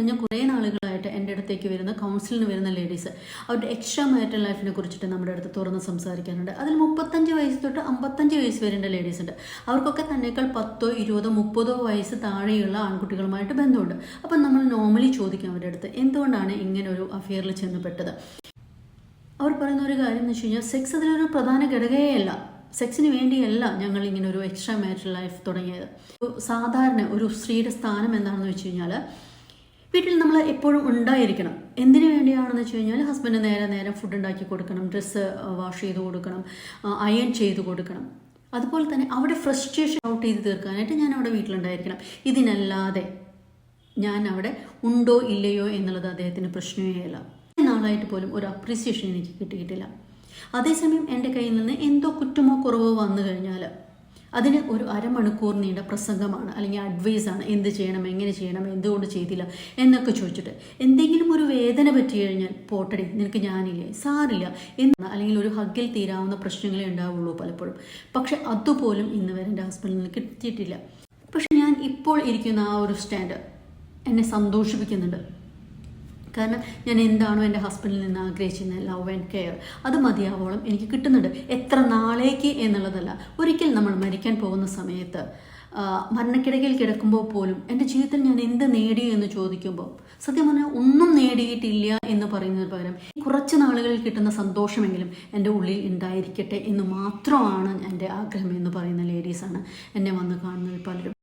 കഴിഞ്ഞ കുറേ നാളുകളായിട്ട് എന്റെ അടുത്തേക്ക് വരുന്ന കൗൺസിലിന് വരുന്ന ലേഡീസ് അവരുടെ എക്സ്ട്രാ മാരിറ്റൽ ലൈഫിനെ കുറിച്ചിട്ട് നമ്മുടെ അടുത്ത് തുറന്ന് സംസാരിക്കാനുണ്ട്. അതിൽ മുപ്പത്തഞ്ച് വയസ്സ് തൊട്ട് അമ്പത്തഞ്ച് വയസ്സ് വരേണ്ട ലേഡീസ് ഉണ്ട്. അവർക്കൊക്കെ തന്നെക്കാൾ പത്തോ ഇരുപതോ മുപ്പതോ വയസ്സ് താഴെയുള്ള ആൺകുട്ടികളുമായിട്ട് ബന്ധമുണ്ട്. അപ്പം നമ്മൾ നോർമലി ചോദിക്കാം അവരുടെ അടുത്ത് എന്തുകൊണ്ടാണ് ഇങ്ങനെ ഒരു അഫെയറിൽ ചെന്നപ്പെട്ടത്? അവർ പറയുന്ന ഒരു കാര്യം എന്ന് വെച്ച് കഴിഞ്ഞാൽ സെക്സ് അതിലൊരു പ്രധാന ഘടകയല്ല അല്ല. സെക്സിന് വേണ്ടിയല്ല ഞങ്ങൾ ഇങ്ങനെ ഒരു എക്സ്ട്രാ മാരിറ്റൽ ലൈഫ് തുടങ്ങിയത്. സാധാരണ ഒരു സ്ത്രീയുടെ സ്ഥാനം എന്താണെന്ന് വെച്ച് കഴിഞ്ഞാൽ വീട്ടിൽ നമ്മൾ എപ്പോഴും ഉണ്ടായിരിക്കണം. എന്തിനു വേണ്ടിയാണെന്ന് വെച്ച് കഴിഞ്ഞാൽ ഹസ്ബൻഡ് നേരെ നേരെ ഫുഡ് ഉണ്ടാക്കി കൊടുക്കണം ഡ്രസ്സ് വാഷ് ചെയ്ത് കൊടുക്കണം അയൺ ചെയ്ത് കൊടുക്കണം. അതുപോലെ തന്നെ അവിടെ ഫ്രസ്ട്രേഷൻ ഔട്ട് ചെയ്ത് തീർക്കാനായിട്ട് ഞാൻ അവിടെ വീട്ടിലുണ്ടായിരിക്കണം. ഇതിനല്ലാതെ ഞാൻ അവിടെ ഉണ്ടോ ഇല്ലയോ എന്നുള്ളത് അദ്ദേഹത്തിന് പ്രശ്നമേ അല്ല നാളായിട്ട് പോലും ഒരു അപ്രീസിയേഷൻ എനിക്ക് കിട്ടിയിട്ടില്ല. അതേസമയം എന്റെ കയ്യിൽ നിന്ന് എന്തോ കുറ്റമോ കുറവോ വന്നു കഴിഞ്ഞാൽ അതിന് ഒരു അരമണിക്കൂർ നീണ്ട പ്രസംഗമാണ്. അല്ലെങ്കിൽ അഡ്വൈസാണ് എന്ത് ചെയ്യണം എങ്ങനെ ചെയ്യണം എന്തുകൊണ്ട് ചെയ്തില്ല എന്നൊക്കെ ചോദിച്ചിട്ട് എന്തെങ്കിലും ഒരു വേദന പറ്റി കഴിഞ്ഞാൽ പോട്ടടി നിനക്ക് ഞാനില്ലേ? സാറില്ല. എന്ന് അല്ലെങ്കിൽ ഒരു ഹഗ്ഗിൽ തീരാവുന്ന പ്രശ്നങ്ങളേ ഉണ്ടാവുള്ളൂ പലപ്പോഴും. പക്ഷെ അതുപോലും ഇന്ന് വരെ എന്റെ ഹസ്ബൻഡിൽ നിന്ന് കിട്ടിയിട്ടില്ല. പക്ഷെ ഞാൻ ഇപ്പോൾ ഇരിക്കുന്ന ആ ഒരു സ്റ്റാൻഡ് എന്നെ സന്തോഷിപ്പിക്കുന്നുണ്ട്. കാരണം ഞാൻ എന്താണോ എന്റെ ഹസ്ബൻഡിൽ നിന്ന് ആഗ്രഹിച്ചിരുന്നത് ലവ് ആൻഡ് കെയർ അത് മതിയാവോളം എനിക്ക് കിട്ടുന്നുണ്ട്. എത്ര നാളേക്ക് എന്നുള്ളതല്ല. ഒരിക്കൽ നമ്മൾ മരിക്കാൻ പോകുന്ന സമയത്ത് മരണക്കിടയിൽ കിടക്കുമ്പോൾ പോലും എന്റെ ജീവിതത്തിൽ ഞാൻ എന്ത് നേടി എന്ന് ചോദിക്കുമ്പോൾ സത്യം പറഞ്ഞാൽ ഒന്നും നേടിയിട്ടില്ല എന്ന് പറയുന്നതിന് പകരം കുറച്ച് നാളുകളിൽ കിട്ടുന്ന സന്തോഷമെങ്കിലും എന്റെ ഉള്ളിൽ ഉണ്ടായിരിക്കട്ടെ എന്ന് മാത്രമാണ് എന്റെ ആഗ്രഹം എന്ന് പറയുന്ന ലേഡീസാണ് എന്നെ വന്ന് കാണുന്നത് പലരും.